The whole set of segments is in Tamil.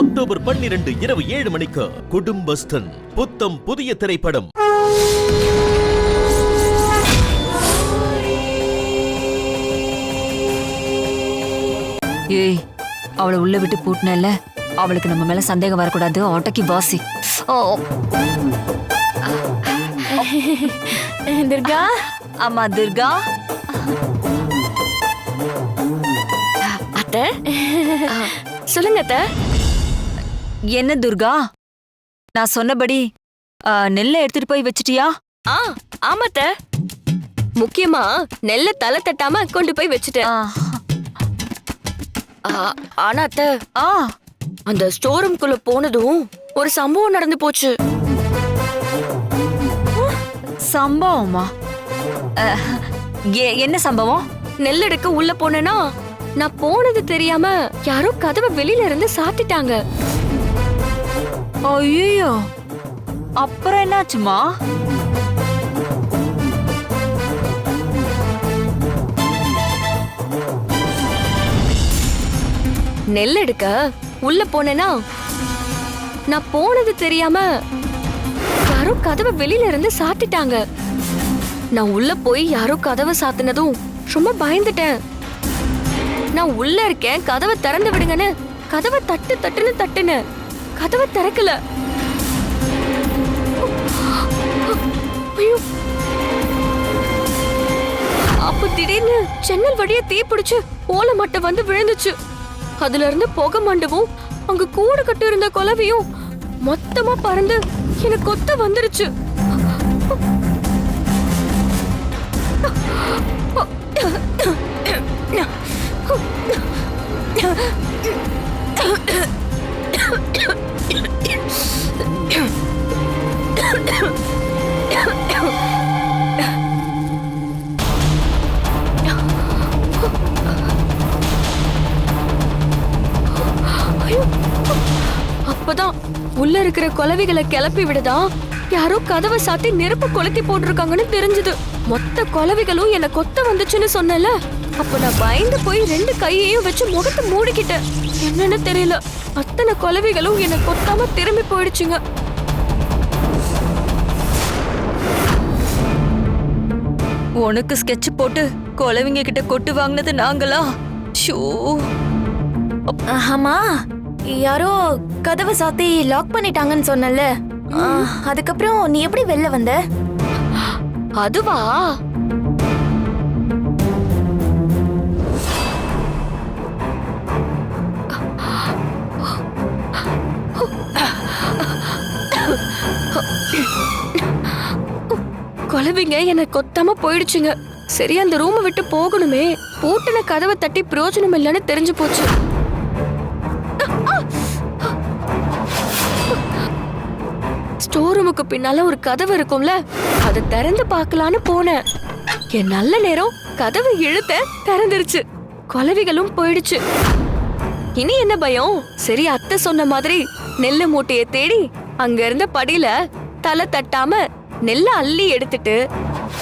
அக்டோபர் பன்னிரண்டு இரவு ஏழு மணிக்கு குடும்பஸ்தன் புத்தம் புதிய திரைப்படம். ஏய் அவளை உள்ள விட்டு பூட்டினல்ல? அவளுக்கு நம்ம மேல சந்தேகம் வரக்கூடாது. ஆட்டோக்கு வாசி. ஓ. துர்கா? ஆமா துர்கா. அத்தை? சொல்லுங்க அத்தை. என்ன துர்கா? நான் சொன்னபடி நெல்லை எடுத்துட்டு போய் வச்சிட்டியா? ஆ ஆமா அத்தை முக்கியமா நெல்ல தலை தட்டாம கொண்டு போய் வச்சுட்டேன். ஆனா அத்தை ஆ. அந்த ஸ்டோர் ரூம்குள்ள போனதும் ஒரு சம்பவம் நடந்து போச்சு. சம்பவமா? என்ன சம்பவம்? நெல் எடுக்க உள்ள போனேனா நான் போனது தெரியாம யாரோ கதவை வெளியில இருந்து சாத்திட்டாங்க. ஐயோ அப்புறம் என்னாச்சுமா? நெல் எடுக்க உள்ள போனேனா? நான் போனது தெரியாம யாரோ கதவை வெளியில இருந்து சாத்திட்டாங்க. நான் உள்ள போய் யாரோ கதவை சாத்தினதும் ரொம்ப பயந்துட்டேன். நான் உள்ள இருக்கேன் கதவை திறந்து விடுங்கன்னு கதவை தட்டு தட்டுன்னு தட்டுன்னு. கதவை திறக்கல. அப்ப திடீர்னு ஜன்னல் வழியா தீ பிடிச்சு ஓலை மட்டை வந்து விழுந்துச்சு. அதுல இருந்து புகை மண்டவும் அங்க கூடு கட்டு இருந்த குலவையும் மொத்தமா பறந்து எனக்கு கொத்த வந்துருச்சு. அப்பதான் உள்ள இருக்கிற குலவிகளை கிளப்பி விடுதா? யாரோ கதவை சாத்தி நெருப்பு கொளுத்தி போட்டிருக்காங்கன்னு தெரிஞ்சது. மொத்த கொலவிகளும் என்ன கொத்த வந்துச்சுன்னு சொன்னல அப்ப நான் பயந்து போய் ரெண்டு கையையும் வச்சு முகத்தை மூடிக்கிட்டேன். என்னன்னு தெரியல. அத்தனை கொலவிகளும் என்ன கொத்தாம திரும்பி போயிடுச்சுங்க. உனக்கு ஸ்கெட்ச் போட்டு குழவிங்க கிட்ட கொட்டு வாங்கினது நாங்களா? ஷோ. ஆமா யாரோ கதவை சாத்தி லாக் பண்ணிட்டாங்கன்னு சொன்னல அதுக்கப்புறம் நீ எப்படி வெளில வந்த? அதுவா? குழவிங்க என்னை கொத்தாம போயிடுச்சுங்க. சரி அந்த ரூமை விட்டு போகணுமே. பூட்டின கதவை தட்டி பிரயோஜனம் இல்லைன்னு தெரிஞ்சு போச்சு. ஸ்டோர் ரூமுக்கு பின்னால ஒரு கதவு இருக்கும்ல அதை திறந்து பார்க்கலான்னு போனேன். என் நல்ல நேரம் கதவு இழுத்த திறந்துருச்சு. கொலவிகளும் போயிடுச்சு. இனி என்ன பயம்? சரி அத்தை சொன்ன மாதிரி நெல்லு மூட்டையை தேடி அங்க இருந்த படியில தலை தட்டாம நெல்ல அள்ளி எடுத்துட்டு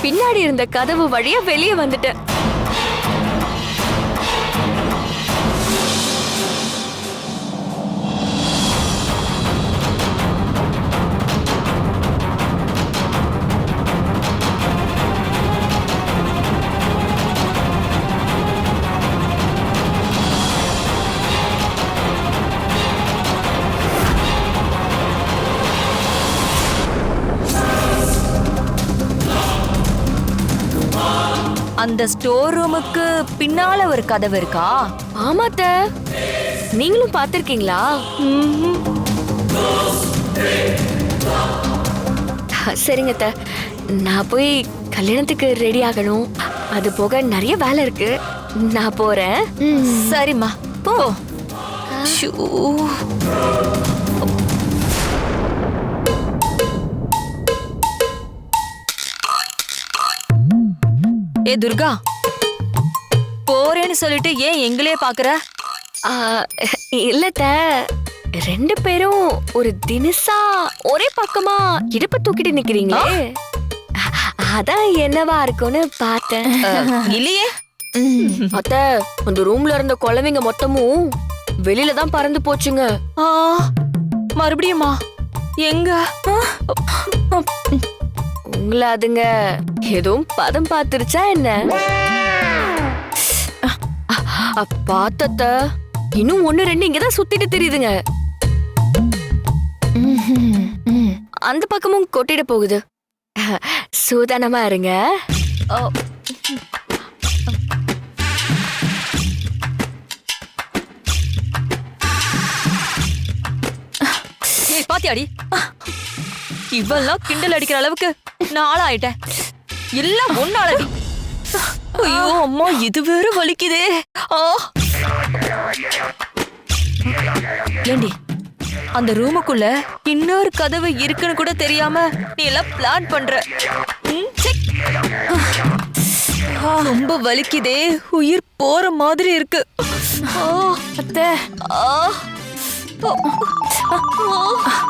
பின்னாடி இருந்த கதவு வழியா வெளியே வந்துட்டேன். அந்த ஸ்டோர் ரூமுக்கு பின்னால ஒரு கதவு இருக்கா? ஆமா அத்தை நீங்களும் பார்த்திருக்கீங்களா? சரிங்க அத்தை நான் போய் கல்யாணத்துக்கு ரெடி ஆகணும். அது போக நிறைய வேலை இருக்கு. நான் போறேன். சரிம்மா போ. ஷூ. ஏ துர்கா. போறேன்னு சொல்லிட்டு ஏன் எங்களே பாக்குற? இல்லத்த. ரெண்டு பேரும் ஒரு தினசா ஒரே பக்கமா இடுப்பு தூக்கிட்டு நிக்கிறீங்களே. அதான் என்னவா இருக்கும்னு பார்த்தேன். இல்லையே. அத்த அந்த ரூம்ல இருந்த குழந்தைங்க மொத்தமும் வெளியில தான் பறந்து போச்சுங்க. ஆ, மறுபடியுமா எங்க? உங்களை அதுங்க எதுவும் பதம் பார்த்துருச்சா என்ன? பார்த்தத்த. இன்னும் ஒண்ணு ரெண்டு இங்கதான் சுத்திட்டு தெரியுதுங்க. அந்த பக்கமும் கொட்டிட போகுது. சூதானமா இருங்க. பாத்தியாடி? இவெல்லாம் கிண்டல் அடிக்கிற அளவுக்கு நான் ஆளாயிட்டேன். எல்லாம் ஒன்னாலடி ஐயோ அம்மா இது வேற வலிக்குதே. ஆ. ஏண்டி அந்த ரூமுக்குள்ள இன்னொரு கதவு இருக்குன்னு கூட தெரியாம நீ எல்லாம் பிளான் பண்ற. ரொம்ப வலிக்குதே. உயிர் போற மாதிரி இருக்கு. ஆ, அத்தை. ஆ.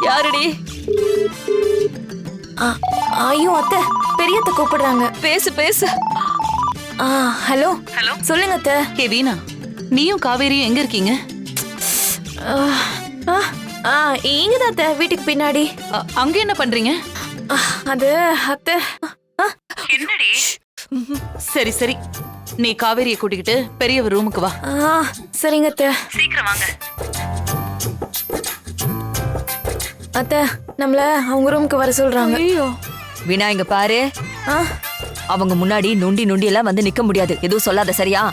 யாருடி? ஐயோ அத்தை. பெரியத்த கூப்பிடுறாங்க. பேசு பேசு. ஆ ஹலோ. ஹலோ. சொல்லுங்க அத்தை. ஹே வீணா. நீயும் காவேரியும் எங்க இருக்கீங்க? ஆ இங்கதான் அத்தை. வீட்டுக்கு பின்னாடி. அங்க என்ன பண்றீங்க? அது அத்தை. ஆ, சரி சரி. நீ காவேரியை கூட்டிக்கிட்டு பெரியவர் ரூமுக்கு வா. சரிங்க அத்தை. சீக்கிரம் வாங்க. அத்தை நம்மள அவங்க ரூமுக்கு வர சொல்றாங்க. ஐயோ. வீணா இங்க பாரு. ஆ? அவங்க முன்னாடி நொண்டி நொண்டி எல்லாம் வந்து நிக்க முடியாது. எதுவும் சொல்லாத சரியா?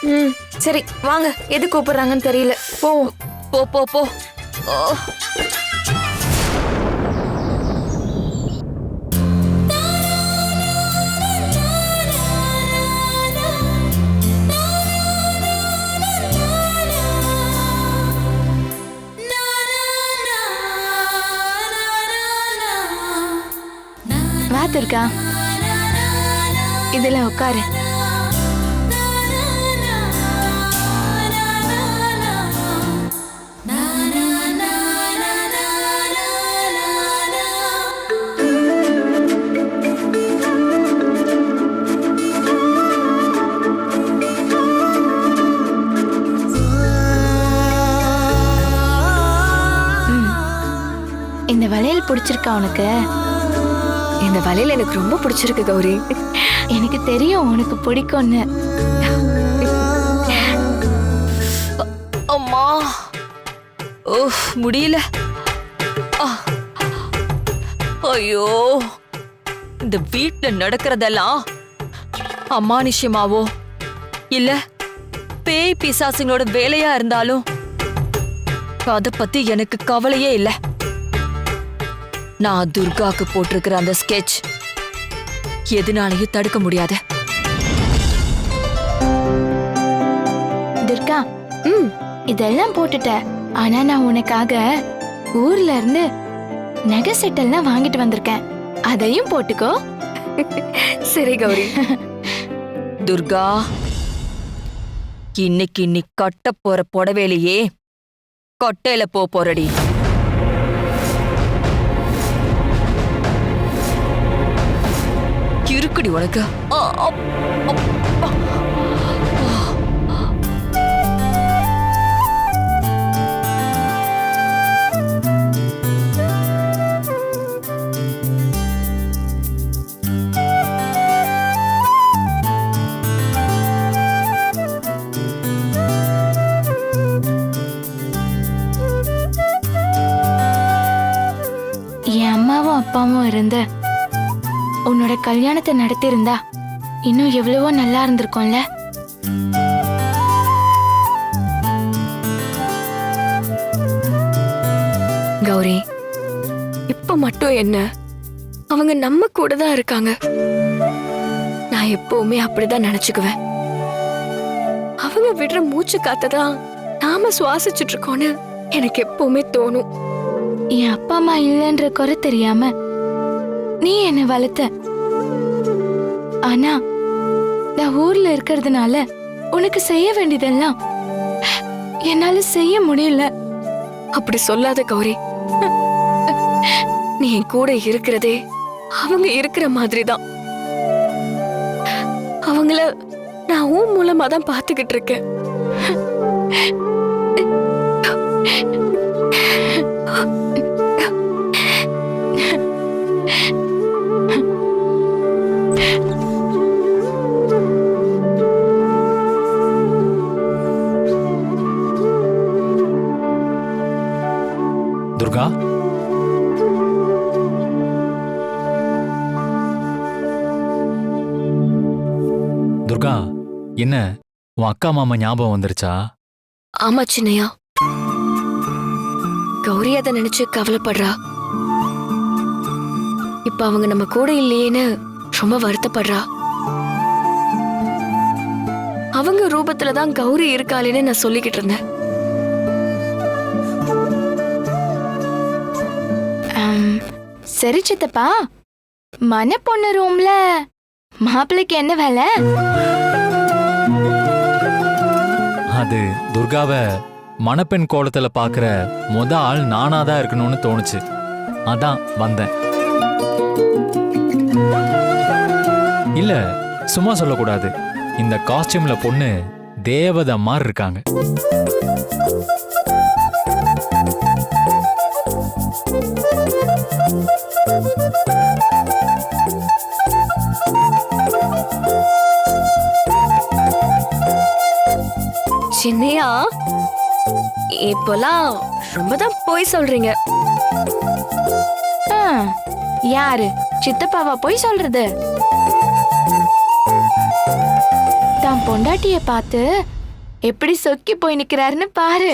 ம் சரி வாங்க. எது கூப்பிடுறாங்கன்னு தெரியல. போவோம். போ போ போ. ஓ. வா துர்கா இதுல உட்காரு இந்த வளையல் பிடிச்சிருக்கா உனக்கு? இந்த வலையில எனக்கு ரொம்ப பிடிச்சிருக்கு கௌரி. எனக்கு தெரியும் உனக்கு பிடிக்கும்னு. அம்மா. ஓ முடியல. ஐயோ. இந்த வீட்டுல நடக்கிறதெல்லாம் அமானுஷ்யமாவோ இல்ல பேய் பிசாசுங்களோட வேலையா இருந்தாலும் அதை பத்தி எனக்கு கவலையே இல்லை. நான் துர்காக்கு போட்டிருக்கிற அந்த ஸ்கெட்ச் எதுனாலையும் தடுக்க முடியாது. துர்கா ம் இதெல்லாம் போட்டுட்ட ஆனா நான் உனக்காக ஊர்ல இருந்து நகை செட்டெல்லாம் வாங்கிட்டு வந்திருக்கேன். அதையும் போட்டுக்கோ. சரி கௌரி. துர்கா இன்னைக்கு நீ கட்ட போற புடவையிலேயே கொட்டையில போ போறடி. இருக்குடி உனக்கு? என் அம்மாவும் அப்பாவும் இருந்த உன்னோட கல்யாணத்தை நடத்தியிருந்தா இன்னும் எவ்வளவோ நல்லா இருந்திருக்கும்ல? கௌரி இப்ப மட்டும் என்ன? அவங்க நம்ம கூட தான் இருக்காங்க. நான் எப்பவுமே அப்படிதான் நினைச்சுக்குவேன். அவங்க விடுற மூச்சு காத்ததான் நாம சுவாசிச்சுட்டு இருக்கோம்னு எனக்கு எப்பவுமே தோணும். என் அப்பா அம்மா இல்லைன்ற குறை தெரியாம நீ என்னை வளர்த்த. ஆனா நான் ஊர்ல இருக்கிறதுனால உனக்கு செய்ய வேண்டியதெல்லாம் என்னால செய்ய முடியல. அப்படி சொல்லாத கௌரி. நீ என் கூட இருக்கிறதே அவங்க இருக்கிற மாதிரி தான் அவங்கள நான் உன் மூலமா தான் பாத்துக்கிட்டு இருக்கேன். என்ன உன் அக்கா மாமா ஞாபகம் வந்துருச்சா? ஆமா சின்னையா. கௌரி அதை நினைச்சு கவலைப்படுறா. இப்ப அவங்க நம்ம கூட இல்லையேன்னு ரொம்ப வருத்தப்படுறா. அவங்க ரூபத்துல தான் கௌரி இருக்காளேன்னு நான் சொல்லிக்கிட்டு இருந்தேன். சரி சித்தப்பா. மன பொண்ணு ரூம்ல மாப்பிள்ளைக்கு என்ன வேலை? அது துர்காவை மணப்பெண் கோலத்துல பாக்குற முத ஆள் நானாதான் இருக்கணும்னு தோணுச்சு. அதான் வந்தேன். இல்ல சும்மா சொல்லக்கூடாது. இந்த காஸ்டியூமில் பொண்ணு தேவதை மாதிரி இருக்காங்க. இப்போலாம் ரொம்ப தான் போய் சொல்றீங்க. யாரு? சித்தப்பாவா போய் சொல்றது? தான் பொண்டாட்டிய பார்த்து எப்படி சொக்கி போய் நிக்கிறாருன்னு பாரு.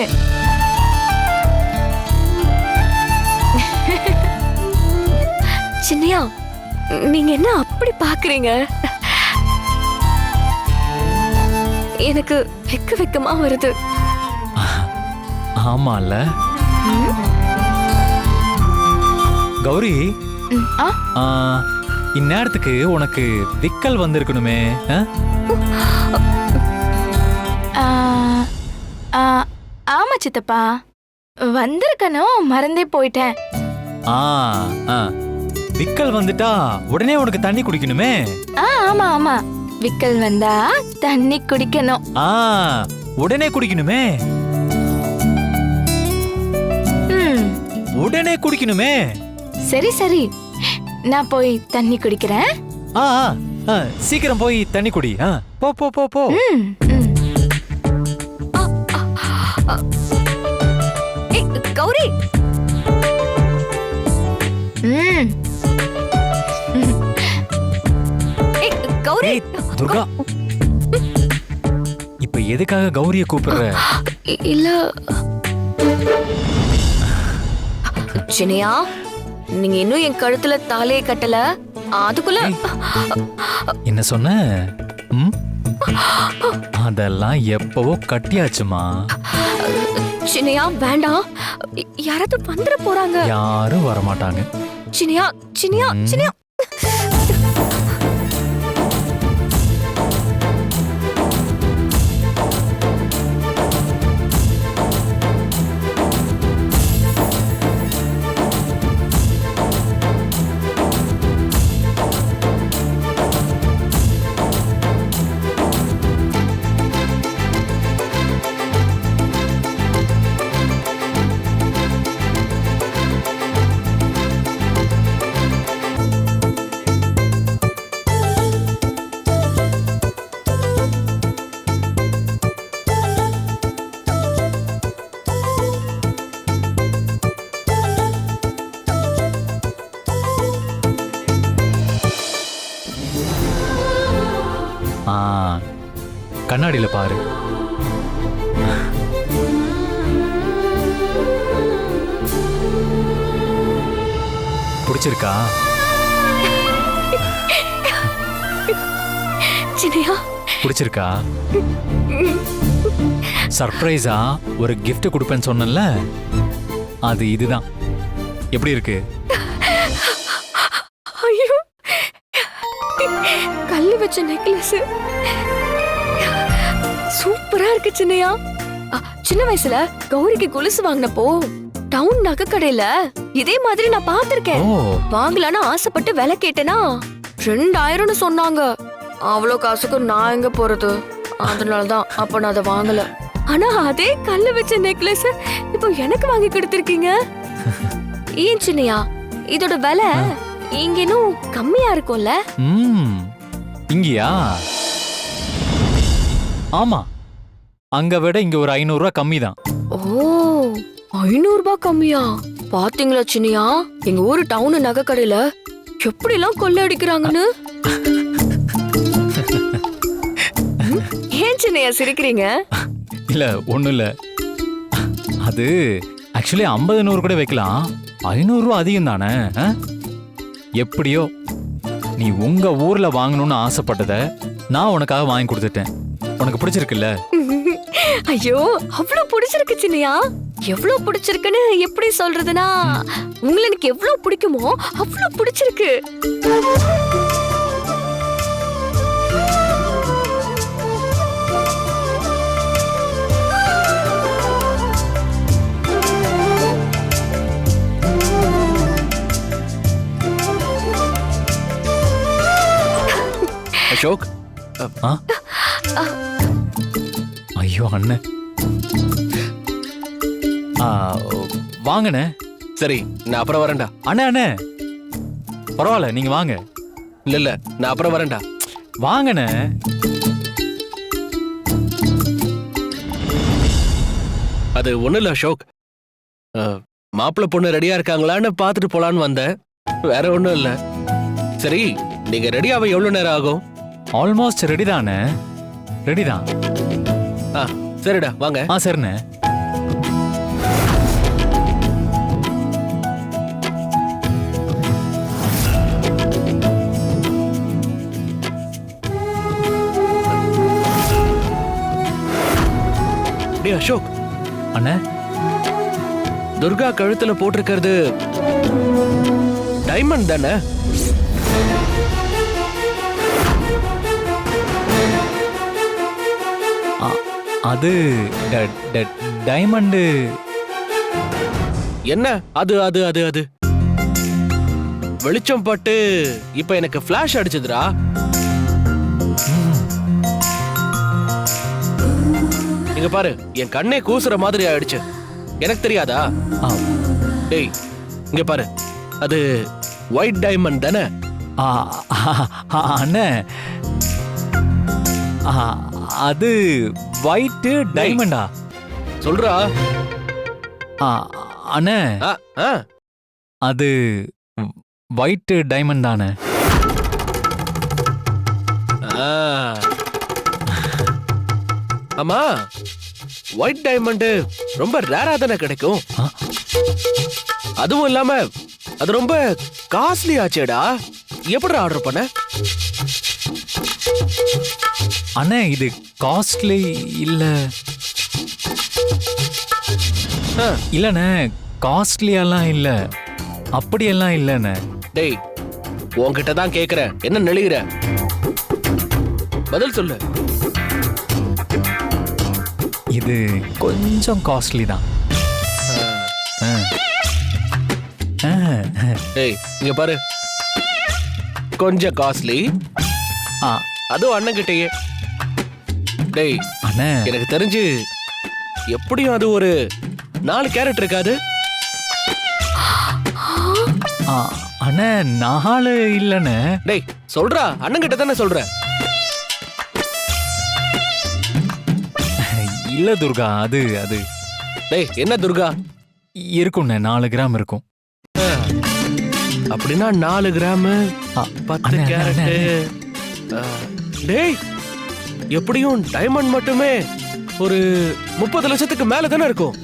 சின்னையா நீங்க என்ன அப்படி பாக்குறீங்க? எனக்கு வெக்க வெக்கமா வருது. ஆமால. கௌரி. இந்நேரத்துக்கு உனக்கு விக்கல் வந்திருக்கணுமே ஆ? ஆ, ஆ, ஆமா சித்தப்பா. வந்திருக்கணும் மறந்தே போயிட்டேன். ஆ ஆ. விக்கல் வந்துட்டா உடனே உனக்கு தண்ணி குடிக்கணுமே? ஆ ஆமா ஆமா. விக்கல் வந்தா தண்ணி குடிக்கணும். ஆ உடனே குடிக்கணுமே? உடனே குடிக்கணுமே. சரி சரி. நான் போய் தண்ணி குடிக்கிறேன். ஆ ஆ, சீக்கிரம் போய் தண்ணி குடி. ஆ, போ போ போ போ. கௌரி. கௌரி. துர்கா. இப்ப எதுக்காக கௌரிய கூப்பிடுற? இல்ல. சின்னையா நீங்க இன்னும் என் கழுத்துல தாலியை கட்டல? அதுக்குள்ள என்ன சொன்ன? அதெல்லாம் எப்பவோ கட்டியாச்சுமா? சின்னையா வேண்டாம். யாராவது வந்துட போறாங்க. யாரும் வரமாட்டாங்க. சின்னையா சின்னையா ம். சின்னையா கண்ணாடியில பாரு. பிடிச்சிருக்கா? சின்னையா? பிடிச்சிருக்கா? சர்ப்ரைஸா? ஒரு gift கொடுப்பேன்னு சொன்னேன்ல? அது இதுதான். எப்படி இருக்கு? அ, சின்ன வயசுல கௌரிக்கு கொலுசு வாங்கினப்போ டவுன் நகை கடையில இதே மாதிரி நான் பார்த்திருக்கேன். ஓ. வாங்கலான்னு ஆசைப்பட்டு விலை கேட்டேனா? ரெண்டாயிரம்னு சொன்னாங்க. அவ்வளோ காசுக்கு நான் எங்க போறது? அதனாலதான் அப்ப நான் அதை வாங்கல. ஆனா அதே கல்லு வச்ச நெக்லஸ் இப்போ எனக்கு வாங்கி கொடுத்திருக்கீங்க. ஏன் சின்னையா? இதோட விலை இங்க இன்னும் கம்மியா இருக்கும்ல? இங்கயா? ஆமா. அங்க விட இங்க ஒரு ஐநூறு ரூபாய் கம்மி தான் ஓ ஐநூறு ரூபாய் கம்மியா? பாத்தீங்களா சின்னையா? எங்க ஊரு டவுன் நகை கடையில எப்படி எல்லாம் கொள்ளை அடிக்கிறாங்கன்னு ஏன் சின்னையா சிரிக்கிறீங்க? இல்ல ஒண்ணும் இல்ல. அது ஆக்சுவலி ஐம்பது நூறு கூட வைக்கலாம். ஐநூறு ரூபா அதிகம் தானே ஆ? எப்படியோ நீ உங்க ஊர்ல வாங்கணும்னு ஆசைப்பட்டத நான் உனக்காக வாங்கி கொடுத்துட்டேன். உனக்கு பிடிச்சிருக்குல்ல? ஐயோ அவ்வளவு பிடிச்சிருக்கு சின்னையா எவ்வளவு பிடிச்சிருக்குன்னு எப்படி சொல்றதுன்னா உங்களை எனக்கு எவ்வளவு பிடிக்குமோ அவ்வளவு பிடிச்சிருக்கு அசோக் ஆ? ஐயோ அண்ணன் வாங்கண்ணே. சரி நான் அப்புறம் வரேன்டா. அண்ணே அண்ணே. பரவாயில்ல நீங்க வாங்க. இல்ல இல்ல நான் அப்புறம் வரேன்டா. வாங்கண்ணே. அது ஒண்ணும் இல்ல அசோக். மாப்பிள்ளை பொண்ணு ரெடியா இருக்காங்களான்னு பார்த்துட்டு போலான்னு வந்தேன். வேற ஒண்ணும் இல்ல. சரி நீங்க ரெடியாவ எவ்வளவு நேரம் ஆகும்? ஆல்மோஸ்ட் ரெடி தானே? ரெடி தான். ஆ சரிடா வாங்க. ஆ சரிண்ணே. டேய் அசோக். அண்ணே. துர்கா கழுத்துல போட்டிருக்கிறது டைமண்ட் தானே? அது டைமண்டு என்ன? அது அது அது அது. வெளிச்சம் பட்டு இப்ப எனக்கு ஃபிளாஷ் அடிச்சதுடா. இங்க பாரு என் கண்ணே கூசுற மாதிரி ஆயிடுச்சு. எனக்கு தெரியாதா? டேய் இங்க பாரு. அது ஒயிட் டைமண்ட் தானே? அண்ணே. அது ஒயிட்டு டைமண்டா சொல்றா. ஆ, அண்ணே. அது ஒயிட்டு டைமண்ட் தானே. ஆமா ஒயிட் டைமண்ட் ரொம்ப ரேரா தானே கிடைக்கும்? அதுவும் இல்லாம அது ரொம்ப காஸ்ட்லி ஆச்சேடா. எப்படி ஆர்டர் பண்ண? அண்ணே இது காஸ்ட்லி இல்ல. இல்லண்ணே காஸ்ட்லியெல்லாம் இல்ல. அப்படியெல்லாம் இல்லண்ணே. டேய் உன்கிட்ட தான் கேக்குறேன். என்ன நெளிகிற பதில் சொல்லு. இது கொஞ்சம் காஸ்ட்லி தான். டேய் இங்க பாரு. கொஞ்சம் காஸ்ட்லி ஆ, அதுவும் அண்ணன்கிட்டயே. டேய் அண்ணே. எனக்கு தெரிஞ்சு எப்படியும் அது ஒரு நாலு கேரட் இருக்காது. ஆ, அண்ணே நாலு இல்லண்ணே. டேய் சொல்றா அண்ணன்கிட்ட தானே சொல்றேன். இல்ல துர்கா அது அது. டேய் என்ன துர்கா? இருக்கும்ண்ணே நாலு கிராம் இருக்கும். அப்படின்னா நாலு கிராம் ஆ, பத்து அண்ணே, அண்ணே, கேரட் அண்ணே. டேய் எப்படியும் டைமண்ட் மட்டுமே ஒரு முப்பது லட்சத்துக்கு மேல தானே இருக்கும்.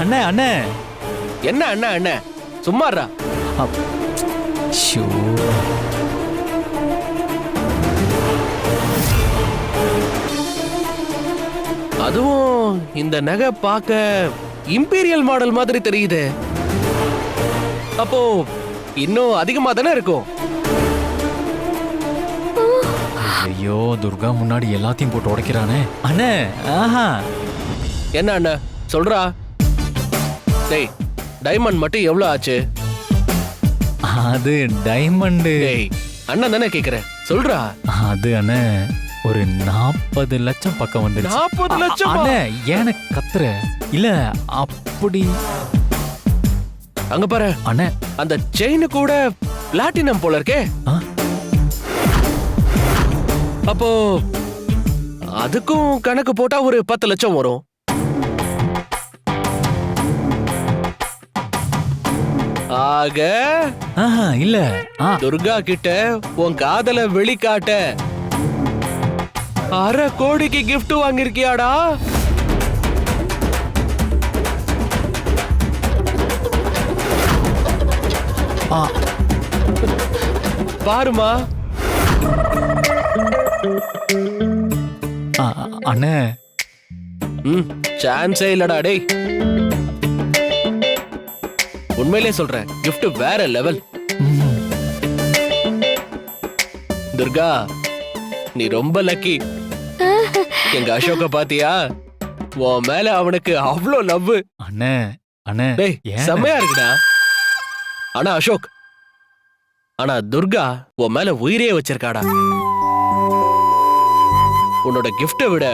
அண்ணே அண்ணே. என்ன அண்ணா அண்ணா? சும்மாறா அப்- ஷோ. அதுவும் இந்த நகை பார்க்க இம்பீரியல் மாடல் மாதிரி தெரியுது. அப்போ இன்னும் அதிகமா தானே இருக்கும்? ஐயோ துர்கா முன்னாடி எல்லாத்தையும் போட்டு உடைக்கிறானே. அண்ணே ஆஹா. என்ன அண்ணா சொல்றா? டேய் டைமண்ட் மட்டும் எவ்வளவு ஆச்சு? அது டைமண்டு டேய் அண்ணன் தானே கேக்குறேன். சொல்றா? அது அண்ணே ஒரு நாற்பது லட்சம் பக்கம் வந்துருச்சு. நாற்பது லட்சம்? அண்ணே ஏன கத்துற? இல்ல அப்படி அங்க பாரு. அண்ணே. அந்த செயின் கூட பிளாட்டினம் போல இருக்கே? அப்போ அதுக்கும் கணக்கு போட்டா ஒரு பத்து லட்சம் வரும். ஆக ஆஹா இல்ல. துர்கா கிட்ட உன் காதல வெளிக்காட்ட. அரை கோடிக்கு gift வாங்கிருக்கியாடா பாருமா. அண்ணே. ம் சான்ஸே இல்லடா டேய். உண்மையிலே சொல்றேன் gift வேற லெவல் துர்கா நீ ரொம்ப லக்கி எங்க அசோக பாத்தியா? உன் மேல அவனுக்கு அவ்வளோ லவ் அண்ணே அண்ணே? செம்மையா இருக்குடா. ஆனா அசோக். ஆனா துர்கா உன் மேல உயிரே வச்சிருக்காடா. உன்னோட கிஃப்ட விட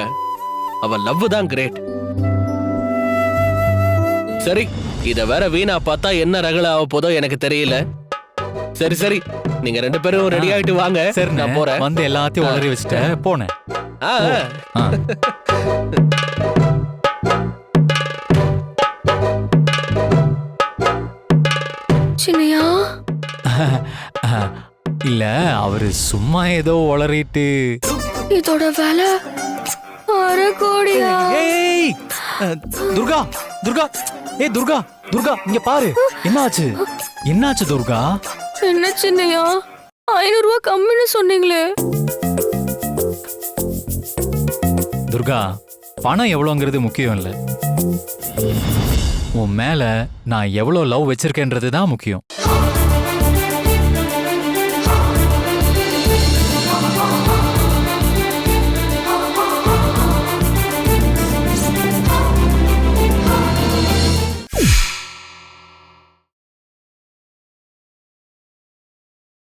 அவ லவ் தான் கிரேட் சரி இத வேற வீணா பார்த்தா என்ன ரகல ஆக போதோ எனக்கு தெரியல. சரி சரி நீங்க ரெண்டு பேரும் ரெடி ஆயிட்டு வாங்க. சரி நான் போறேன். வந்து எல்லாத்தையும் உளறி வச்சுட்டேன். போனேன். ஆ, சின்னையா இல்ல அவரு சும்மா ஏதோ உளறிட்டு. இதோட விலை அரை கோடியா? ஏய் துர்கா துர்கா ஏய் துர்கா துர்கா இங்க பாரு. என்னாச்சு? என்னாச்சு துர்கா? என்ன சின்னையா? ஐநூறு ரூபாய் கம்மின்னு சொன்னீங்களே. துர்கா பணம் எவ்வளோங்கிறது முக்கியம் இல்ல. உன் மேல நான் எவ்வளோ லவ் வச்சிருக்கேன்றது தான் முக்கியம்.